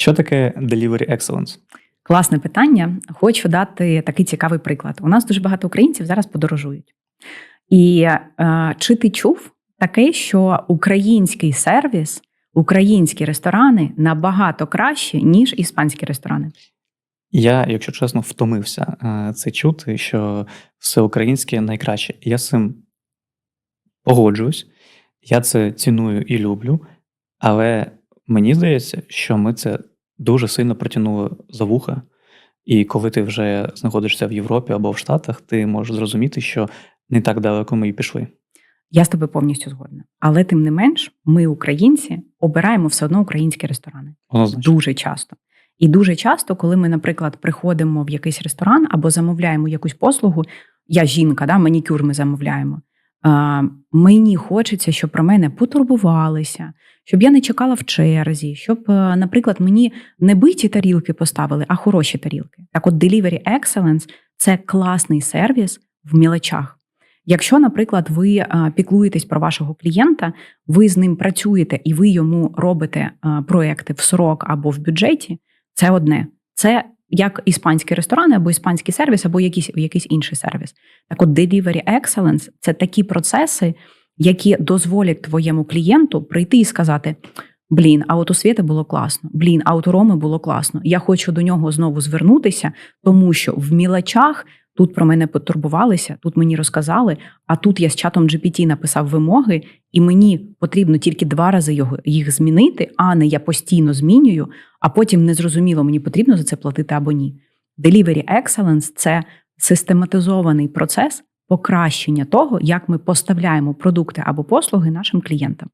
Що таке Delivery Excellence? Класне питання. Хочу дати такий цікавий приклад. У нас дуже багато українців зараз подорожують. І е, чи ти чув таке, що український сервіс, українські ресторани набагато краще, ніж іспанські ресторани? Я, якщо чесно, втомився е, це чути, що все українське найкраще. Я з цим погоджуюсь, я це ціную і люблю, але мені здається, що ми це дуже сильно протягнули за вуха. І коли ти вже знаходишся в Європі або в Штатах, ти можеш зрозуміти, що не так далеко ми і пішли. Я з тобою повністю згодна. Але тим не менш, ми, українці, обираємо все одно українські ресторани. Однозначно. Дуже часто. І дуже часто, коли ми, наприклад, приходимо в якийсь ресторан або замовляємо якусь послугу, я жінка, да, манікюр ми замовляємо. Мені хочеться, щоб про мене потурбувалися, щоб я не чекала в черзі, щоб, е, наприклад, мені не биті тарілки поставили, а хороші тарілки. Так, от Delivery Excellence – це класний сервіс в мілочах. Якщо, наприклад, ви е, піклуєтесь про вашого клієнта, ви з ним працюєте і ви йому робите е, проекти в срок або в бюджеті, це одне. Це як іспанські ресторани, або іспанський сервіс, або якийсь, якийсь інший сервіс. Так, от Delivery Excellence – це такі процеси, які дозволять твоєму клієнту прийти і сказати: Блін, а от у Світи було класно. Блін, а от у Роми було класно. Я хочу до нього знову звернутися, тому що в мілочах тут про мене потурбувалися, тут мені розказали. А тут я з чатом GPT написав вимоги, і мені потрібно тільки два рази його їх змінити, а не я постійно змінюю, а потім не зрозуміло, мені потрібно за це платити або ні. Delivery Excellence – це систематизований процес покращення того, як ми поставляємо продукти або послуги нашим клієнтам.